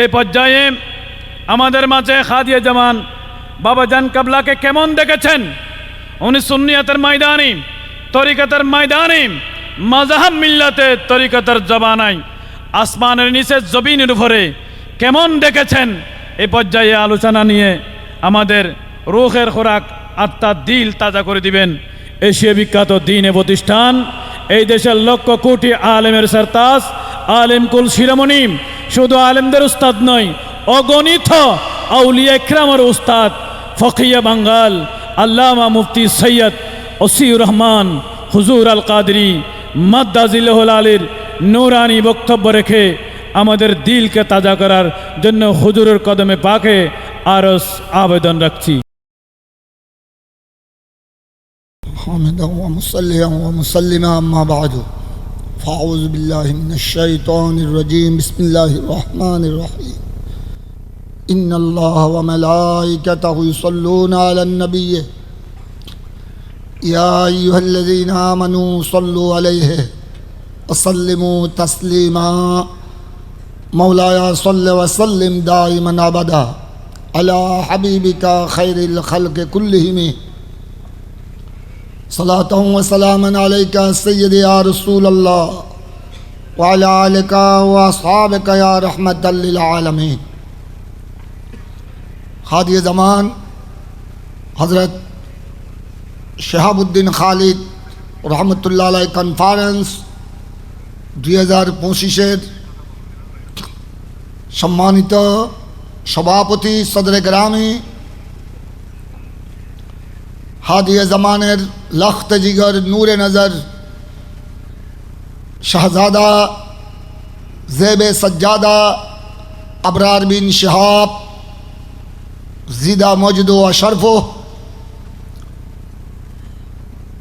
এই পর্যায়ে আমাদের মাঝে খাদিয়া জামান বাবা জান কাবলাকে কেমন দেখেছেন? উনি সুন্নিয়াতের ময়দানি, তরিকতের ময়দানি মাজাহাব মিল্লাতে তরিকতের জবানাই আসমানের নিচে জবিনের উপরে কেমন দেখেছেন? এ পর্যায়ে আলোচনা নিয়ে আমাদের রুখের খোরাক আত্মার দিল তাজা করে দিবেন। এশিয়া বিখ্যাত দিনে প্রতিষ্ঠান এই দেশের লক্ষ কোটি আলেমের সরতাজ আলেম কুল শিরোমণি শুধু আলেমদের উস্তাদ নয়, অগণিত আউলিয়া ইকরামের উস্তাদ ফকিয়া বাঙ্গাল, আল্লামা মুফতি সৈয়দ ওসিউর রহমান, হুজুর আল কাদরি মাদ্দাজিল্লাহুল আলীর নৌরানি বক্তব্য রেখে আমাদের দিলকে তাজা করার জন্য হুজুরের কদমে পাকে আরস আবেদন রাখছি। حامدا ومصليا ومسلما أما بعد. فأعوذ بالله من الشيطان الرجيم بسم الله الرحمن الرحيم إن الله وملائكته يصلون على النبي يا أيها الذين آمنوا صلوا عليه وسلموا تسليما مولاي صل وسلم دائما أبدا على حبيبك خير الخلق كلهم صلاة وسلاما عليك سيدي يا رسول الله وعلى آلك وأصحابك يا رحمة للعالمين হাদিয়ে জামান হজরত শেহাবুদ্দিন খালিদ রহমতুল্লাহ আলাই কনফারেন্স দুই হাজার পঁচিশের সম্মানিত সভাপতি সদরে গ্রামী হাদিয়ে জামানের লখত জিগর নূরে নজর, শাহজাদা, জেবে সজ্জাদা, আবরার বিন শাহাব, জিদা মজদ ও শরফ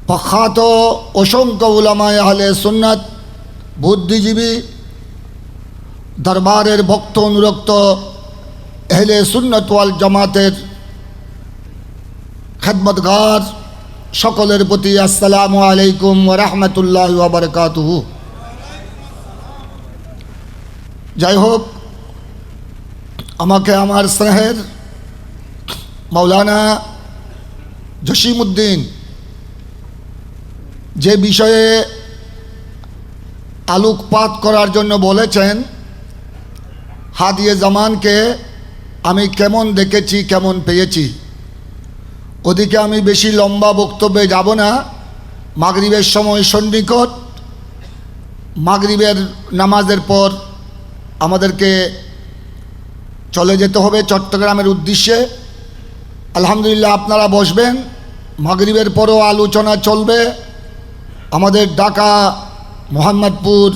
প্রখ্যাত অসংখ্য উলামায় আহলে সুন্নত, বুদ্ধিজীবী, দরবারের ভক্ত অনুরক্ত এহলে সুন্নত ওয়াল জামাতের খেদমতগার সকলের প্রতি আসসালামু আলাইকুম রহমতুল্লাহ বারকাতুহ। যাই হোক, আমাকে আমার স্নেহের মৌলানা জসিমুদ্দিন যে বিষয়ে আলোকপাত করার জন্য বলেছেন, হাদিয়ে জামানকে আমি কেমন দেখেছি, কেমন পেয়েছি। ওদিকে আমি বেশি লম্বা বক্তব্যে যাব না। মাগরিবের সময় সন্নিকট। মাগরিবের নামাজের পর আমাদেরকে চলে যেতে হবে চট্টগ্রামের উদ্দেশ্যে। আলহামদুলিল্লাহ আপনারা বসবেন। মাগরিবের পরও আলোচনা চলবে। আমাদের ঢাকা, মোহাম্মদপুর,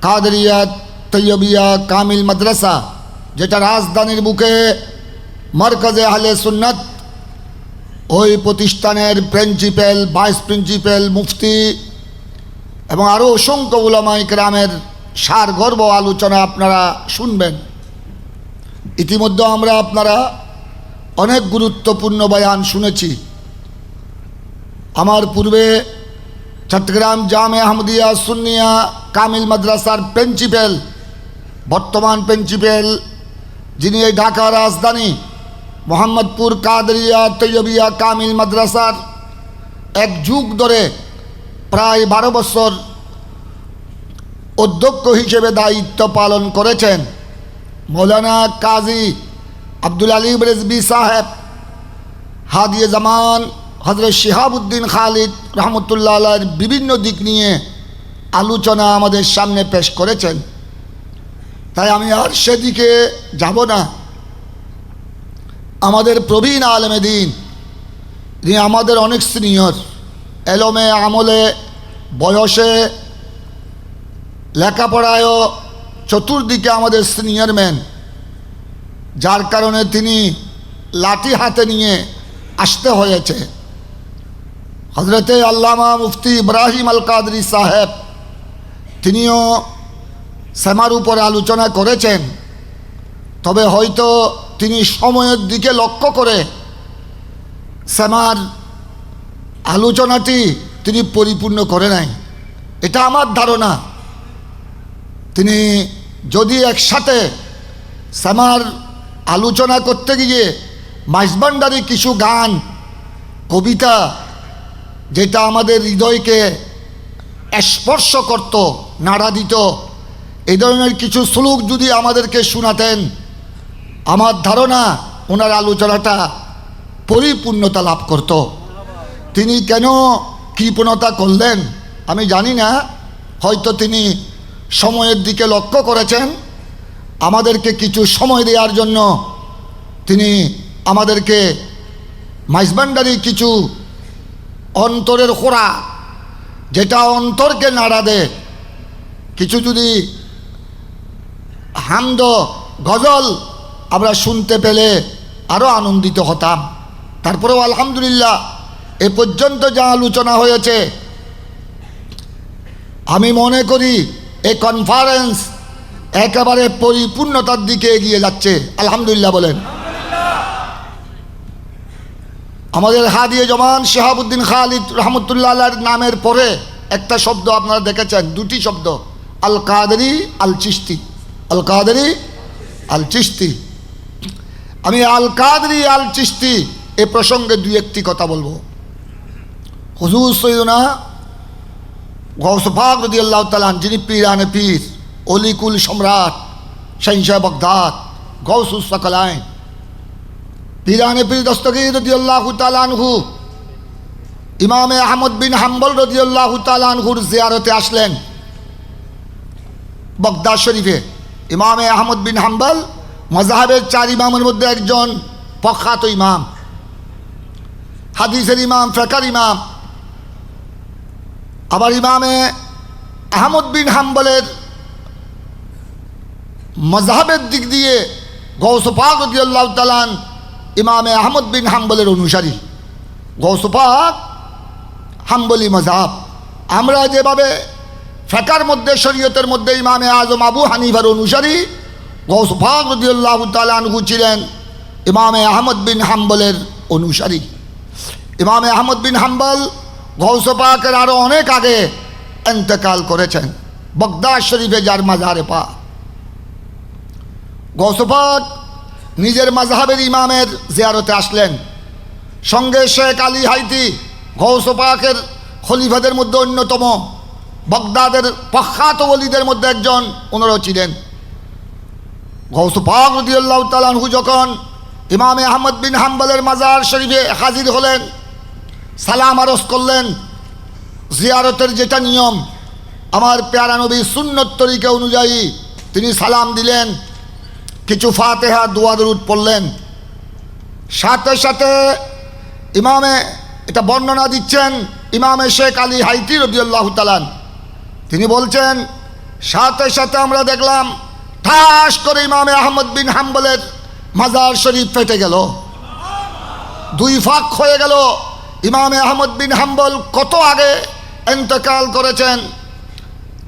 কাদরিয়া, তৈয়বিয়া, কামিল মাদ্রাসা, যেটা রাজধানীর বুকে মার্কাজে আহলে সুন্নত ওই প্রতিষ্ঠানের প্রিন্সিপাল, ভাইস প্রিন্সিপাল, মুফতি এবং আরও অসংখ্য উলামাই গ্রামের সার গর্ব আলোচনা আপনারা শুনবেন। ইতিমধ্যে আমরা আপনারা অনেক গুরুত্বপূর্ণ বয়ান শুনেছি। আমার পূর্বে চট্টগ্রাম জামে আহমদিয়া সুন্নিয়া কামিল মাদ্রাসার প্রিন্সিপাল, বর্তমান প্রিন্সিপাল যিনি এই ঢাকা রাজধানী মোহাম্মদপুর কাদরিয়া তৈয়বিয়া কামিল মাদ্রাসার এক যুগ ধরে প্রায় বারো বছর অধ্যক্ষ হিসেবে দায়িত্ব পালন করেছেন মৌলানা কাজী আব্দুল আলী রেজবি সাহেব, হাদিয়ে জামান হজরত শিহাবুদ্দিন খালিদ রহমতুল্লাহ আল্লাহর বিভিন্ন দিক নিয়ে আলোচনা আমাদের সামনে পেশ করেছেন। তাই আমি আর সেদিকে যাব না। আমাদের প্রবীণ আলমে দিন তিনি আমাদের অনেক সিনিয়র, এলমে আমলে, বয়সে, লেখাপড়ায়ও চতুর্দিকে আমাদের সিনিয়র ম্যান, যার কারণে তিনি লাঠি হাতে নিয়ে আসতে হয়েছে। হজরতে আল্লামা মুফতি ইব্রাহিম আল কাদরি সাহেব, তিনিও শ্যামার উপর আলোচনা করেছেন, তবে হয়তো তিনি সময়ের দিকে লক্ষ্য করে শ্যামার আলোচনাটি তিনি পরিপূর্ণ করে নাই। এটা আমার ধারণা। তিনি যদি একসাথে শ্যামার আলোচনা করতে গিয়ে মাইজবান্ডারি কিছু গান, কবিতা, যেটা আমাদের হৃদয়কে স্পর্শ করত, নাড়া দিত এই ধরনের কিছু শ্লোক যদি আমাদেরকে শোনাতেন আমার ধারণা ওনার আলোচনাটা পরিপূর্ণতা লাভ করত। তিনি কেন কৃপণতা করলেন আমি জানি না। হয়তো তিনি সময়ের দিকে লক্ষ্য করেছেন। আমাদেরকে কিছু সময় দেওয়ার জন্য তিনি আমাদেরকে মাইজবান্ডারি কিছু অন্তরের খোরা, যেটা অন্তরকে নাড়া দেয়, কিছু যদি হামদ, গজল আমরা শুনতে পেলে আরও আনন্দিত হতাম। তারপরেও আলহামদুলিল্লাহ, এ পর্যন্ত যা আলোচনা হয়েছে, আমি মনে করি এই কনফারেন্স একেবারে পরিপূর্ণতার দিকে এগিয়ে যাচ্ছে। আলহামদুলিল্লাহ বলেন। আমাদের হাদিয়ে জমান শেহাবুদ্দিন খালিদ রহমতুল্লাহ নামের পরে একটা শব্দ আপনারা দেখেছেন, দুটি শব্দ আল কাদেরি আল চিস্তি আল কাদেরি আল চিস্তি আমি আল কাদরি আল চিস্তি এ প্রসঙ্গে দুই একটি কথা বলব। হুজুর সৈদনা গৌসফাক রদি আল্লাহ তালান যিনি পীরানে পীর, অলিকুল সম্রাট শাহিনশাহ বগদাদ গৌসুস সকলাইন পীরানে পীর দস্তগীর আল্লাহ তালানহু ইমামে আহমদ বিন হাম্বল রদি আল্লাহ তালানহুর জিয়ারতে আসলেন বগদাদ শরীফে। ইমামে আহমদ বিন হাম্বল মজাহের চার ইমামের মধ্যে একজন প্রখ্যাত ইমাম, হাদিসের ইমাম, ফেকার ইমাম। আবার ইমামে আহমদ বিন হাম্বলের মজাহের দিক দিয়ে গৌসফাক রদিয়াল্লাহ তালান ইমামে আহমদ বিন হাম্বলের অনুসারী। গৌসফাক হাম্বলি মজাব আমরা যেভাবে ফেকার মধ্যে, শরীয়তের মধ্যে ইমামে আজম আবু হানিফার অনুসারী গৌসফাক রদিয়াল্লাহ তালানহু ছিলেন ইমামে আহমদ বিন হাম্বলের অনুসারী। ইমামে আহমদ বিন হাম্বল গৌসপাকের আরও অনেক আগে এন্তেকাল করেছেন বগদাদ শরীফে যার মাজারে পা। গৌসপাক নিজের মাঝহাবের ইমামের জিয়ারতে আসলেন। সঙ্গে শেখ আলী হাইতি গৌসপাকের খলিফাদের মধ্যে অন্যতম, বগদাদের প্রখ্যাত অলিদের মধ্যে একজন, ওনারাও ছিলেন। গৌসপাক রদিয়াল্লাহ তালানহু যখন ইমামে আহমদ বিন হাম্বলের মাজার শরীফে হাজির হলেন, সালাম আরস করলেন, জিয়ারতের যেটা নিয়ম, আমার প্যারা নবী সুন্নত তরিকা অনুযায়ী তিনি সালাম দিলেন, কিছু ফাতেহা দুয়াদরুদ পড়লেন। সাথে সাথে ইমামে এটা বর্ণনা দিচ্ছেন ইমামে শেখ আলী হাইতি রবিউল্লাহ তালান তিনি বলছেন, সাথে সাথে আমরা দেখলাম ঠাস করে ইমামে আহমদ বিন হাম্বলের মাজার শরীফ ফেটে গেল। দুই ফাঁক হয়ে গেল। ইমামে আহমদ বিন হাম্বল কত আগে এন্তেকাল করেছেন?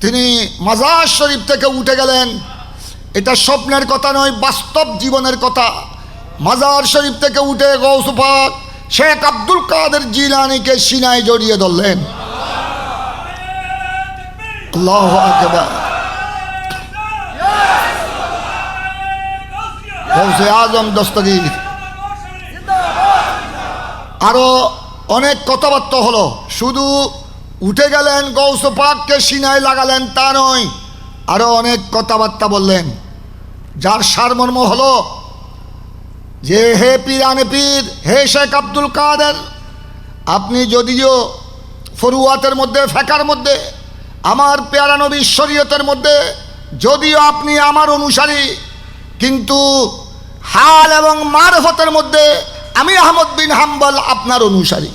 তিনি মাজার শরীফ থেকে উঠে গেলেন। এটা স্বপ্নের কথা নয়, বাস্তব জীবনের কথা। মাজার শরীফ থেকে উঠে গৌসুফাক শেখ আব্দুল কাদের জিলানিকে সিনায় জড়িয়ে ধরলেন। আল্লাহু আকবার। গৌসে আজম দস্তগীর। আরও অনেক কথাবার্তা হলো। শুধু উঠে গেলেন, গৌস পাককে সিনায় লাগালেন, তা নয় আরও অনেক কথাবার্তা বললেন। যার সারমর্ম হলো যে, হে পীরানে পীর, হে শেখ আব্দুল কাদের, আপনি যদিও ফরুয়াতের মধ্যে, ফেকার মধ্যে, আমার পেয়ারা নবীর শরীয়তের মধ্যে, যদিও আপনি আমার অনুসারী কিন্তু হাল এবং মারফতের মধ্যে আমি আহমদ বিন হাম্বল আপনার অনুসারী।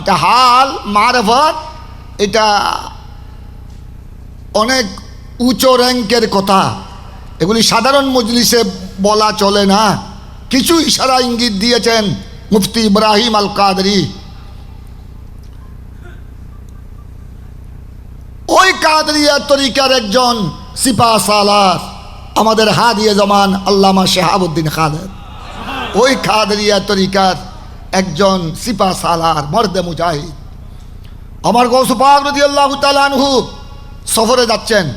এটা হাল, মারফত, এটা অনেক উচ্চ র্যাঙ্কের কথা। এগুলি সাধারণ মজলিসে বলা চলে না। কিছু ইশারা ইঙ্গিত দিয়েছেন মুফতি ইব্রাহিম আল কাদরি ওই কাদরিয়া তরিকার একজন সিপা সালার আমাদের হাদিয়ে জমান আল্লামা শেহাবুদ্দিন খালেদ। ওই খাদরিয়া তরিকার একজন সিপা সালার মর্দে মুজাহিদ। আমার গৌসুপাক রদি আল্লাহ তালানহু সফরে যাচ্ছেন।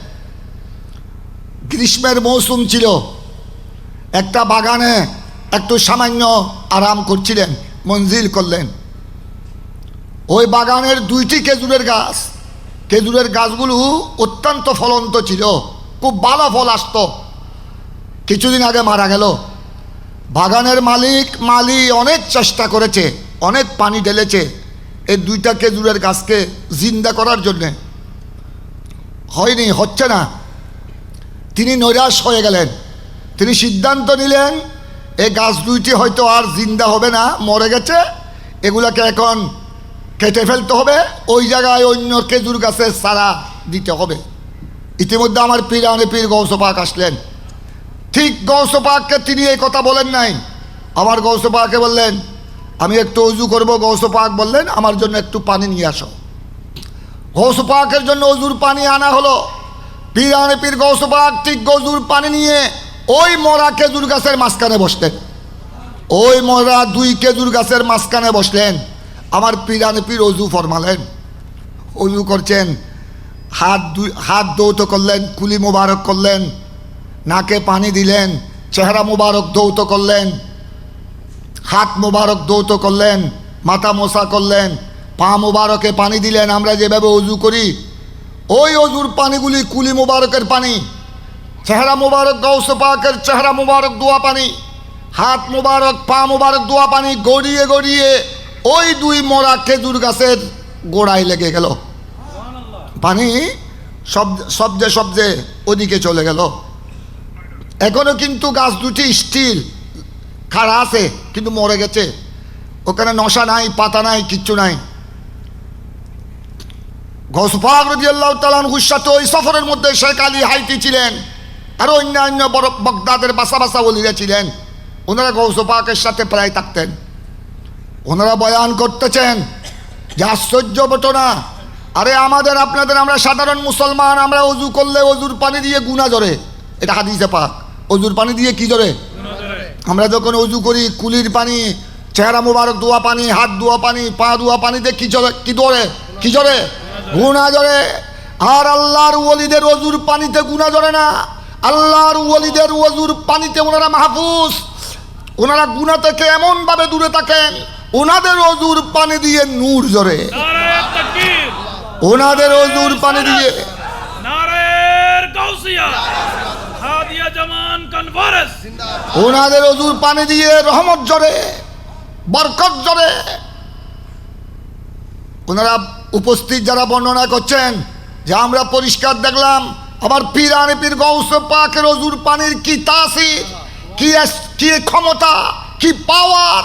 গ্রীষ্মের মৌসুম ছিল। একটা বাগানে একটু সামান্য আরাম করছিলেন, মঞ্জিল করলেন। ওই বাগানের দুইটি খেজুরের গাছ, খেজুরের গাছগুলো অত্যন্ত ফলন্ত ছিল, খুব ভালো ফল আসতো। কিছুদিন আগে মারা গেল। বাগানের মালিক মালি অনেক চেষ্টা করেছে, অনেক পানি ঢেলেছে। এই দুইটা খেজুরের গাছকে জিন্দা করার জন্যে। হয়নি, হচ্ছে না। তিনি নৈরাশ হয়ে গেলেন। তিনি সিদ্ধান্ত নিলেন, এই গাছ দুইটি হয়তো আর জিন্দা হবে না, মরে গেছে। এগুলাকে এখন কেটে ফেলতে হবে। ওই জায়গায় অন্য খেজুর গাছের সারা দিতে হবে। ইতিমধ্যে আমার পীরানে পীর গৌসপাক আসলেন। ঠিক গৌসপাককে তিনি এই কথা বলেন নাই। আমার গৌসপাকে বললেন, আমি একটু অজু করব। গৌসপাক বললেন, আমার জন্য একটু পানি নিয়ে আসো। গৌসপাকের জন্য অজুর পানি আনা হলো। পীরানে পীর গৌসপাক ঠিক গজুর পানি নিয়ে ওই মরা খেজুর গাছের মাঝখানে বসলেন। ওই মরা দুই খেজুর গাছের মাঝখানে বসলেন। আমার পীরানে পীর অজু ফরমালেন। অজু করছেন, হাত দুই হাত দৌত করলেন, কুলি মোবারক করলেন নাকে পানি দিলেন, চেহারা মোবারক দৌত করলেন, হাত মোবারক দৌত করলেন, মাথা মোসা করলেন, পা মোবারকে পানি দিলেন, আমরা যেভাবে অজু করি, ওই অজুর পানিগুলি কুলি মোবারকের পানি, চেহারা মোবারক গৌস পাকের চেহারা মোবারক দোয়া পানি, হাত মোবারক, পা মোবারক দোয়া পানি, গড়িয়ে গড়িয়ে ওই দুই মরা খেজুর গাছের গোড়ায় লেগে গেল। পানি সব সবজে সবজে ওদিকে চলে গেল। এখনও কিন্তু গাছ দুটি স্টিল খাড়া আছে, কিন্তু মরে গেছে। ওখানে নশা নাই, পাতা নাই, কিচ্ছু নাই। ঘোষপাক রদিয়াল্লাহ সাথে ওই সফরের মধ্যে শেখ আলী হাইতি ছিলেন আর অন্যান্য বড় বগদাদের বাসা বাসা বলিরা ছিলেন। ওনারা গৌসপাকের সাথে প্রায় থাকতেন। ওনারা বয়ান করতেছেন যে আশ্চর্য ঘটনা। আরে আমাদের, আপনাদের, আমরা সাধারণ মুসলমান, আমরা অজু করলে অজুর পানি দিয়ে গুণা জরে এটা হাদিসে পাক। অজুর পানি দিয়ে কি জরে? আমরা যখন অজু করি, কুলির পানি, চেহারা মোবারক, দোয়া পানি, হাত ধোয়া পানি, পা ধোয়া পানিতে কি চলে কি ধরে কি জরে? গুণা জরে। আর আল্লাহর ওলিদের অজুর পানিতে গুণা জরে না। আল্লাহর ওলিদের অজুর পানিতে ওনারা মাহফুজ। ওনারা গুণা থেকে এমনভাবে দূরে থাকেন, ওনাদের অজুর পানি দিয়ে নূর জরে। ওনাদের অজুর পানি দিয়ে ওনাদের অজুর পানি দিয়ে রহমত জরে, বরকত জরে। ওনারা উপস্থিত যারা বর্ণনা করছেন, যে আমরা পরিষ্কার দেখলাম, আবার পীরানে পীর গৌস পাকের অজুর পানির কি তাসির কি কি ক্ষমতা, কি পাওয়ার।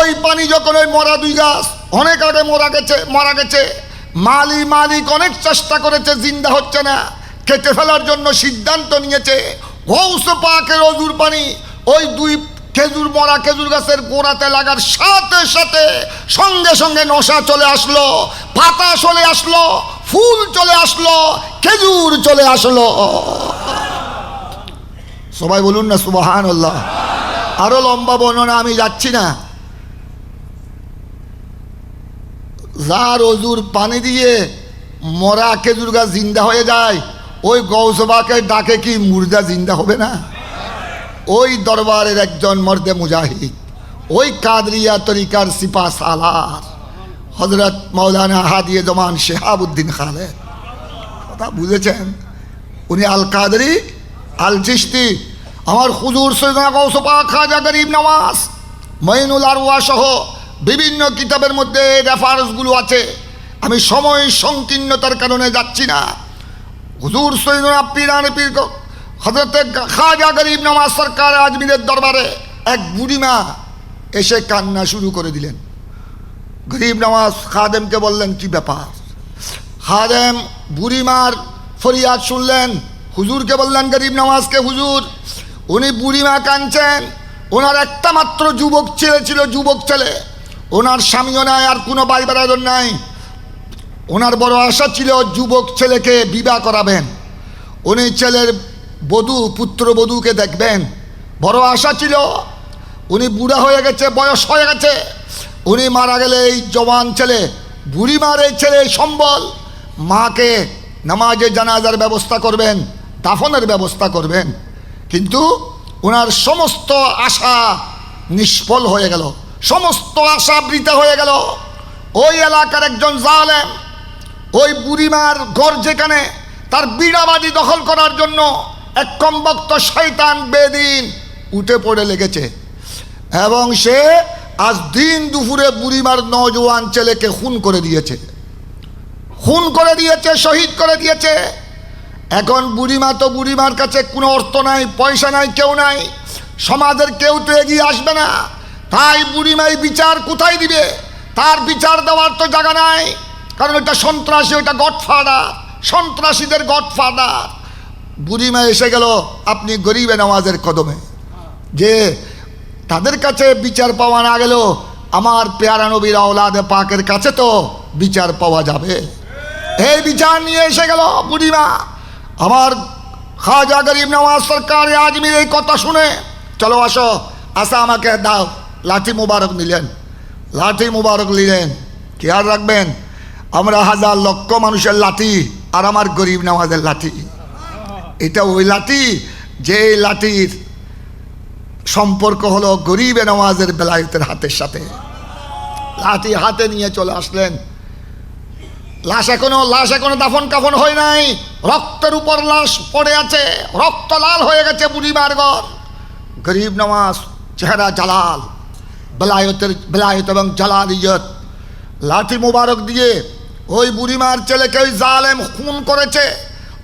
ওই পানি যখন ওই মরা দুই গাছ, অনেক আগে মরা গেছে, মারা গেছে। মালি মালিক অনেক চেষ্টা করেছে, জিন্দা হচ্ছে না। খেতে ফেলার জন্য সিদ্ধান্ত নিয়েছে। গৌস পাকের অজুর পানি, ওই দুই খেজুর, মরা খেজুর গাছের গোড়াতে লাগার সাথে সাথে সঙ্গে সঙ্গে নশা চলে আসলো, পাতা চলে আসলো, ফুল চলে আসলো, খেজুর চলে আসলো। সবাই বলুন না সুবাহান আল্লাহ আরও লম্বা বর্ণনা আমি যাচ্ছি না। যার অজুর পানি দিয়ে মরা খেজুর গাছ জিন্দা হয়ে যায় ওই গৌসবাকে ডাকে কি মুর্দা জিন্দা হবে না? ওই দরবারের একজন মর্দে মুজাহিদ, ওই কাদরিয়া তরিকার সিপা সালার হজরত মৌলানা হাদিয়ে জমান শেহাবুদ্দিন খালেদ। কথা বুঝেছেন? উনি আল কাদরি আল চিস্তি আমার হুজুর সৈদনা গৌসপা খাজা গরিব নওয়াজ মঈনুল আরওয়া সহ বিভিন্ন কিতাবের মধ্যে রেফারেন্সগুলো আছে। আমি সময় সংকীর্ণতার কারণে যাচ্ছি না। হুজুর সৈদনা পীরান পীর হজরতে খাজা গরিব নামাজ সরকার আজমিরের দরবারে এক বুড়িমা এসে কান্না শুরু করে দিলেন। গরিব নামাজ খাদেমকে বললেন, কি ব্যাপার? খাদেম বুড়িমার ফরিয়াদ শুনলেন। হুজুরকে বললেন, গরিব নামাজকে হুজুর, উনি বুড়িমা কাঁদছেন, ওনার একটা মাত্র যুবক ছেলে ছিল, যুবক ছেলে। ওনার স্বামীও নাই, আর কোনো বাই বেড়াদর নাই। ওনার বড় আশা ছিল যুবক ছেলেকে বিবাহ করাবেন। উনি ছেলের বধূ, পুত্র বধূকে দেখবেন। বড় আশা ছিল, উনি বুড়া হয়ে গেছে, বয়স হয়ে গেছে। উনি মারা গেলে এই জওয়ান ছেলে, বুড়িমার এই ছেলে সম্বল, মাকে নামাজে জানাজার ব্যবস্থা করবেন, দাফনের ব্যবস্থা করবেন। কিন্তু ওনার সমস্ত আশা নিষ্ফল হয়ে গেল। সমস্ত আশা বৃথা হয়ে গেল। ওই এলাকার একজন জালেম ওই বুড়িমার ঘর যেখানে তার বিড়াবাদি দখল করার জন্য এক কমবক্ত শয়তান বেদিন উঠে পড়ে লেগেছে। এবং সে আজ দিন দুপুরে বুড়িমার নজওয়ান ছেলেকে খুন করে দিয়েছে। খুন করে দিয়েছে, শহীদ করে দিয়েছে। এখন বুড়িমা তো বুড়িমার কাছে কোনো অর্থ নাই, পয়সা নাই, কেউ নাই। সমাজের কেউ তো এগিয়ে আসবে না। তাই বুড়িমাই বিচার কোথায় দিবে? তার বিচার দেওয়ার তো জায়গা নাই। কারণ ওইটা সন্ত্রাসী, ওইটা গডফাদার, সন্ত্রাসীদের গডফাদার। বুড়িমা এসে গেল, আপনি গরিবে নামাজের কদমে। যে তাদের কাছে বিচার পাওয়া না গেলেও আমার পেয়ারা নবীর আওলাদে পাকের কাছে তো বিচার পাওয়া যাবে। এই বিচার নিয়ে এসে গেল বুড়িমা। আমার খাজা গরিব নওয়াজ সরকার আজমির এই কথা শুনে, চলো আসো, আসা আমাকে দাও, লাঠি মুবারক নিলেন, লাঠি মুবারক নিলেন, খেয়াল রাখবেন আমরা হাজার লক্ষ মানুষের লাঠি আর আমার গরিব নামাজের লাঠি। এটা ওই লাঠি যে লাঠির সম্পর্ক হলো গরিব নামাজের বেলায়তের হাতের সাথে। লাঠি হাতে নিয়ে চলে আসলেন। লাশ এখনও লাশ এখনও দাফন কাফন হয় নাই। রক্তের উপর লাশ পড়ে আছে, রক্ত লাল হয়ে গেছে বুড়িমার ঘর। গরিব নামাজ, চেহারা জালাল, বেলায়তের, বেলায়ত এবং জালাল ইয়ত লাঠি মুবারক দিয়ে ওই বুড়িমার ছেলেকে ওই জালেম খুন করেছে।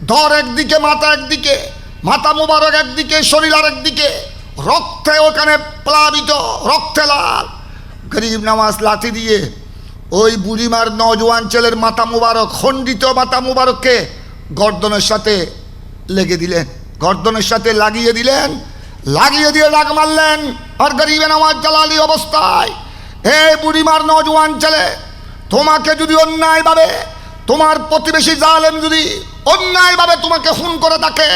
ধর একদিকে, মাথা একদিকে, মাথা মুবারক একদিকে, শরীর আর একদিকে, রক্তে ওখানে প্লাবিত, রক্তে লাল। গরিব নামাজ লাঠি দিয়ে ওই বুড়িমার নজওয়ান ছেলের মাথা মুবারক, খণ্ডিত মাথা মুবারককে গর্দনের সাথে লেগে দিলেন, গর্দনের সাথে লাগিয়ে দিলেন, লাগিয়ে দিয়ে ডাক মারলেন। আর গরিবে নামাজ জালালি অবস্থায়। এই বুড়িমার নজওয়ান ছেলে তোমাকে যদি অন্যায়ভাবে তোমার প্রতিবেশী জালেম যদি অন্যায়ভাবে তোমাকে খুন করে থাকে,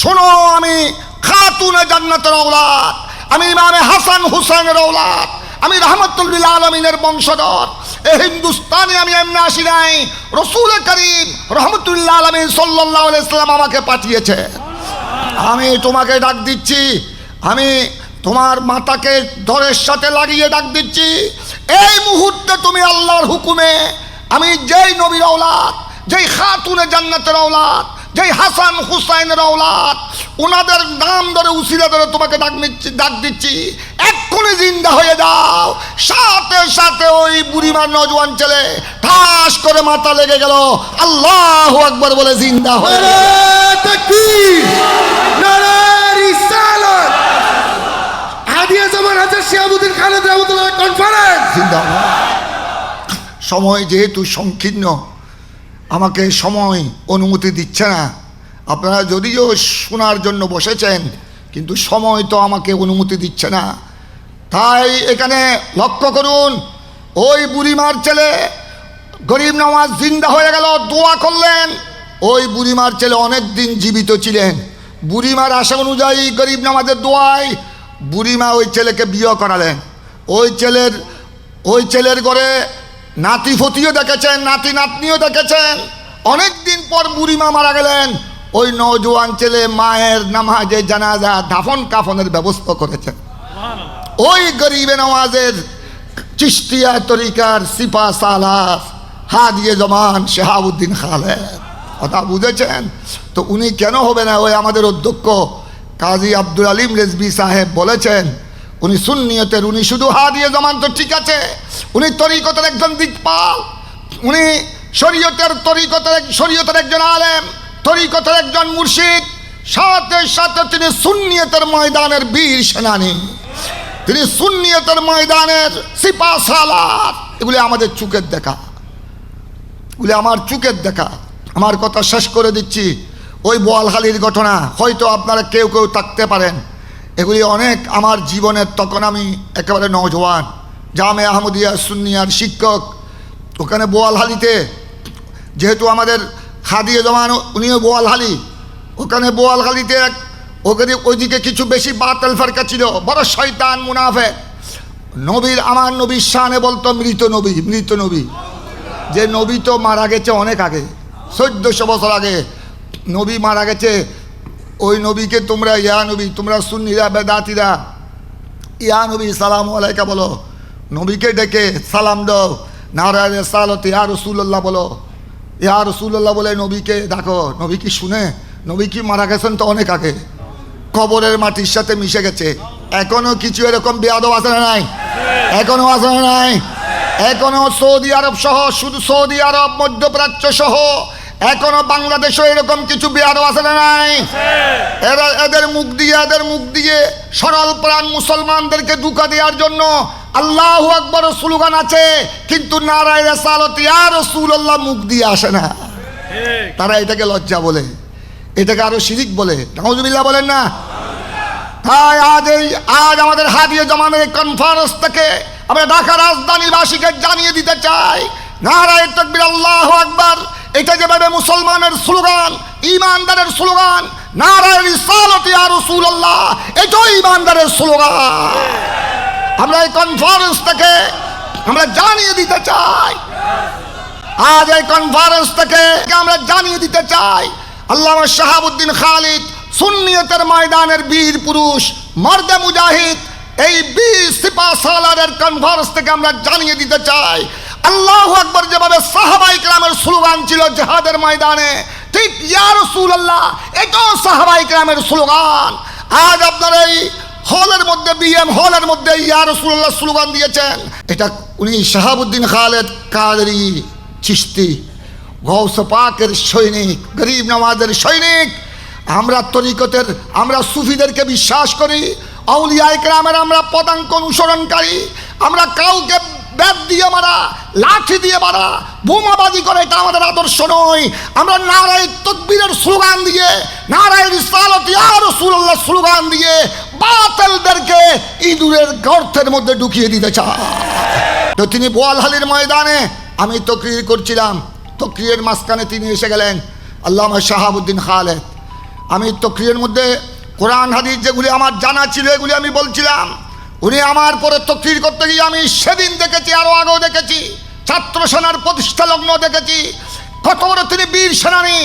শোনো আমি খাতুনে জান্নাতের ঔলাদ, আমি ইমামে হাসান হুসেনের ঔলাদ, আমি রহমতুল্লিল আলমিনের বংশধর। এ হিন্দুস্তানে আমি এমনি আসি নাই, রসুল করিম রহমতুল্লাহ আলমিন সাল্লাহ ইসলাম আমাকে পাঠিয়েছে। আমি তোমাকে ডাক দিচ্ছি, আমি তোমার মাতাকে ধরের সাথে লাগিয়ে ডাক দিচ্ছি। এই মুহূর্তে তুমি আল্লাহর হুকুমে আমি যেই নবীর ঔলাদ, যেই খাতুনে জান্নাতের ঔলাদ, যেই হাসান হুসাইনের ঔলাদ ওনাদের নাম ধরে উসিলা ধরে তোমাকে ডাক নিচ্ছি, ডাক দিচ্ছি। এক্ষুনি জিন্দা হয়ে যাও। সাথে সাথে ওই বুড়িমার নজওয়ান ছেলে ঠাস করে মাথা লেগে গেল। আল্লাহ আকবর বলে জিন্দা হয়ে গেল। নারে তাকবীর নারে রিসালাত হাদিয়া জামান শিয়াবুদ্দিন রহমতুল্লাহ কনফারেন্স সময় যেহেতু সংকীর্ণ, আমাকে সময়, অনুমতি দিচ্ছে না। আপনারা যদিও শোনার জন্য বসেছেন, কিন্তু সময় তো আমাকে অনুমতি দিচ্ছে না। তাই এখানে লক্ষ্য করুন, ওই বুড়িমার ছেলে গরিব নওয়াজ জিন্দা হয়ে গেল, দোয়া করলেন। ওই বুড়িমার ছেলে অনেক দিন জীবিত ছিলেন। বুড়িমার আশা অনুযায়ী গরিব নামাজের দোয়ায় বুড়িমা ওই ছেলেকে বিয়ে করালেন। ওই ছেলের ওই ছেলের ঘরে নাতি ফতিও দেখেছেন নাতি নাতনিও দেখেছেন। অনেক দিন পর বুড়িমা মারা গেলেন। ওই নজওয়ান ছেলে মায়ের নামাজে জানাজা দাফন কাফনের ব্যবস্থা করেছেন। ওই গরিবে নওয়াজের চিস্তিয়া তরিকার সিপা সালাফ হাদিয়ে জমান শেহাবুদ্দিন খালেদ। কথা বুঝেছেন? তো উনি কেন হবে না? ওই আমাদের অধ্যক্ষ কাজী আব্দুল আলিম রেজবি সাহেব বলেছেন, উনি সুন্নিয়তের, উনি শুধু হাদিয়ে জমান তো ঠিক আছে, উনি তরিকতের একজন দিকপাল, উনি শরীয়তের তরিকতের শরীয়তের একজন আলেম, তরিকতের একজন মুর্শিদ, সাথে সাথে তিনি সুন্নিয়তের ময়দানের বীর সেনানী, তিনি সুন্নিয়তের ময়দানের সিপা সালার এগুলি আমাদের চুকের দেখা, এগুলি আমার চুকের দেখা। আমার কথা শেষ করে দিচ্ছি। ওই বোয়ালহালির ঘটনা, হয়তো আপনারা কেউ কেউ থাকতে পারেন। এগুলি অনেক আমার জীবনের, তখন আমি একেবারে নজওয়ান জামে আহমদিয়া সুন্নিয়ার শিক্ষক। ওখানে বোয়ালহালিতে যেহেতু আমাদের খাদিয়ে জমান উনিও বোয়ালহালি ওখানে বোয়ালহালিতে এক ওখানে ওইদিকে কিছু বেশি বাতাল ফারকা ছিল। বড় শয়তান মুনাফে নবীর, আমার নবীর শানে বলতো, মৃত নবী মৃত নবী। যে নবী তো মারা গেছে অনেক আগে, চোদ্দশো বছর আগে। নবী মারা গেছে, ওই নবীকে তোমরা, ইয়া নবী, তোমরা সুন্নিরা, বেদাতিরা, ইয়া নবী, সালাম আলাইকা বলো। নবীকে ডেকে সালাম দাও। নারায়ণ সালত, ইয়া রসুল্লাহ বলো। ইয়া রসুল্লাহ বলে নবীকে ডাকো নবী কি শুনে? নবী কি মারা গেছেন তো অনেক আগে? কবরের মাটির সাথে মিশে গেছে। এখনও কিছু এরকম বেয়াদব আছে নাই? এখনও আছে নাই? এখনও সৌদি আরব সহ, শুধু সৌদি আরব, মধ্যপ্রাচ্য সহ এখনও বাংলাদেশও এরকম কিছু বেয়াদব আছে না নাই? এরা এদের মুখ দিয়ে এদের মুখ দিয়ে সরল প্রাণ মুসলমানদেরকে দুকা দেওয়ার জন্য আল্লাহ আকবর স্লোগান আছে কিন্তু নারায় রেসালত ইয়া রসুল্লাহ মুখ দিয়ে আসে না। তারা এটাকে লজ্জা বলে এটাকে আরও শিরিক বলে। নাউজুবিল্লাহ বলেন না? তাই আজ এই আজ আমাদের হাদিয়ে জমানের কনফারেন্স থেকে আমরা ঢাকা রাজধানীবাসীকে জানিয়ে দিতে চাই নারায় তকবির আল্লাহ আকবার। এটা যেভাবে মুসলমানের স্লোগান ইমানদারের স্লোগান, নারায়ণ ইসালতি আর রসুল্লাহ এটাও ইমানদারের স্লোগান। আমরা এই কনফারেন্স থেকে আমরা জানিয়ে দিতে চাই। আজ এই কনফারেন্স থেকে আমরা জানিয়ে দিতে চাই আল্লাহ শাহাবুদ্দিন খালিদ সুন্নিয়তের ময়দানের বীর পুরুষ, মর্দে মুজাহিদ, এই বীর সিপা সালারের কনফারেন্স থেকে আমরা জানিয়ে দিতে চাই। আল্লাহ আকবর যেভাবে সাহাবাই গ্রামের স্লোগান ছিল জেহাদের ময়দানে, ঠিক ইয়া রসুল্লাহ এটাও সাহাবাই গ্রামের স্লোগান। আজ আপনার এই হলের মধ্যে, বিএম হলের মধ্যে ইয়া রসুল্লাহ স্লোগান দিয়েছেন। এটা উনি শাহাবুদ্দিন খালেদ কাদরি চিস্তি গৌস পাকের সৈনিক, গরিব নওয়াজের সৈনিক। আমরা তরিকতের, আমরা সুফিদেরকে বিশ্বাস করি, আউলিয়া ইকরামের আমরা পদাঙ্ক অনুসরণকারী, আমরা কাউকে ব্যাট দিয়ে মারা, লাঠি দিয়ে মারা, বোমাবাজি করে, এটা আমাদের আদর্শ নয়। আমরা নারায় তকবীরের স্লোগান দিয়ে, নারায় রিসালত ইয়া রাসূলুল্লাহ স্লোগান দিয়ে, বাতিলদেরকে ইঁদুরের গর্তের মধ্যে ঢুকিয়ে দিতে চায় তো তিনি বোয়ালহালির ময়দানে আমি তকরির করছিলাম। তকরিরের মাঝখানে তিনি এসে গেলেন, আল্লামা শাহাবুদ্দিন খালেদ। আমি তকরিরের মধ্যে কোরআন, হাদিস যেগুলি আমার জানা ছিল, এগুলি আমি বলছিলাম। উনি আমার পরে তকরির করতে গিয়ে আমি সেদিন দেখেছি আরও আগেও দেখেছি। ছাত্র সেনার প্রতিষ্ঠা লগ্ন দেখেছি। কত বড় তিনি বীর সেনানী,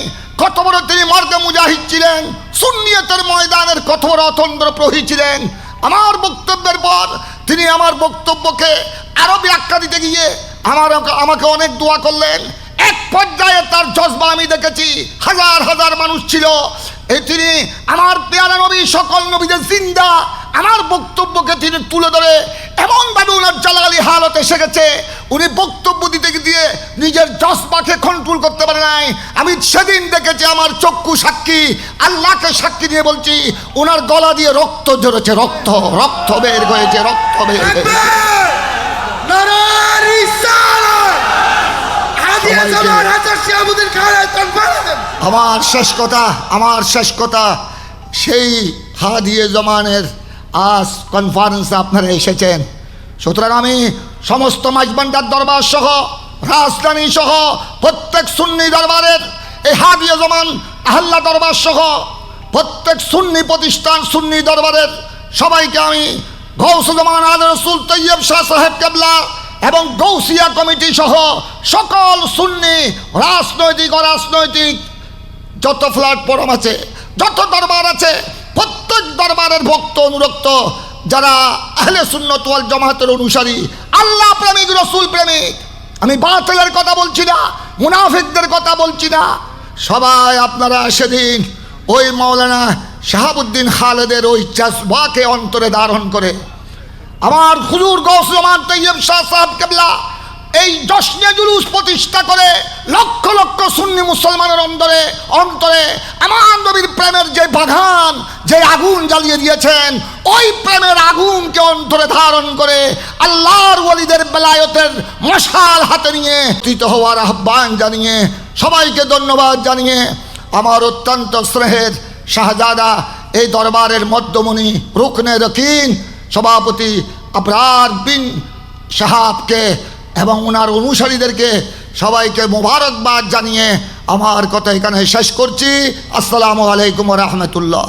কত বড় তিনি মর্দে মুজাহিদ ছিলেন, সুন্নিয়তের ময়দানের কত বড় অতন্ত্র প্রহী ছিলেন। আমার বক্তব্যের পর তিনি আমার বক্তব্যকে আরও ব্যাখ্যা দিতে গিয়ে আমার আমাকে অনেক দোয়া করলেন। এক পর্যায়ে তার জজবা আমি দেখেছি। হাজার হাজার মানুষ ছিল। এই তিনি আমার পেয়ারা নবী, সকল নবীদের জিন্দা। আমার বক্তব্যকে তিনি তুলে ধরে এমনভাবে ওনার জালালি হালত এসে গেছে। উনি বক্তব্য দিতে দিয়ে নিজের জজবাকে কন্ট্রোল করতে পারে নাই। আমি সেদিন দেখেছি আমার চক্ষু সাক্ষী, আল্লাহকে সাক্ষী দিয়ে বলছি ওনার গলা দিয়ে রক্ত ঝরেছে, রক্ত রক্ত বের হয়েছে, রক্ত বের হয়েছে নারায়ণ রিসালাত হাদিয়া সবাইকে- জামান হাজার শিয়াবুদ্দিন খালেদ কনফারেন্স আমার শেষ কথা আমার শেষ কথা সেই হাদিয়ে জমানের আজ কনফারেন্সে আপনারা এসেছেন। সুতরাং আমি সমস্ত মাঝবান্ডার দরবার সহ রাজধানী সহ প্রত্যেক সুন্নি দরবারের এই হাদিয়ে জমান আহ্লা দরবার সহ প্রত্যেক সুন্নি প্রতিষ্ঠান সুন্নি দরবারের সবাইকে আমি গৌসুজমান আল রসুল তৈয়ব শাহ সাহেব কেবলা এবং গৌসিয়া কমিটি সহ সকল সুন্নি, রাজনৈতিক, অরাজনৈতিক, যত প্ল্যাটফর্ম আছে, যত দরবার আছে, প্রত্যেক দরবারের ভক্ত অনুরক্ত, যারা আহলে সুন্নত ওয়াল জামাতের অনুসারী, আল্লাহ প্রেমিক, রসুল প্রেমিক, আমি বাতিলের কথা বলছি না, মুনাফিকদের কথা বলছি না, সবাই আপনারা সেদিন ওই মৌলানা শাহাবুদ্দিন খালেদের ওই চাষবাকে অন্তরে ধারণ করে আমার হুজুর গৌসমান তৈয়ব শাহ সাহেব কেবলা এই জশ্নে জুলুস প্রতিষ্ঠা করে লক্ষ লক্ষ সুন্নি মুসলমানের অন্তরে অন্তরে আমার নবীর প্রেমের যে বাগান, যে আগুন জ্বালিয়ে দিয়েছেন, ওই প্রেমের আগুনকে অন্তরে ধারণ করে আল্লাহর ওলিদের বেলায়তের মশাল হাতে নিয়ে তৃত হওয়ার আহ্বান জানিয়ে, সবাইকে ধন্যবাদ জানিয়ে আমার অত্যন্ত স্নেহের শাহজাদা এই দরবারের মধ্যমণি রুকনে রকিন সভাপতি আপরার বিন সাহাবকে এবং ওনার অনুসারীদেরকে সবাইকে মোবারকবাদ জানিয়ে আমার কথা এখানে শেষ করছি। আসসালামু আলাইকুম রহমতুল্লাহ।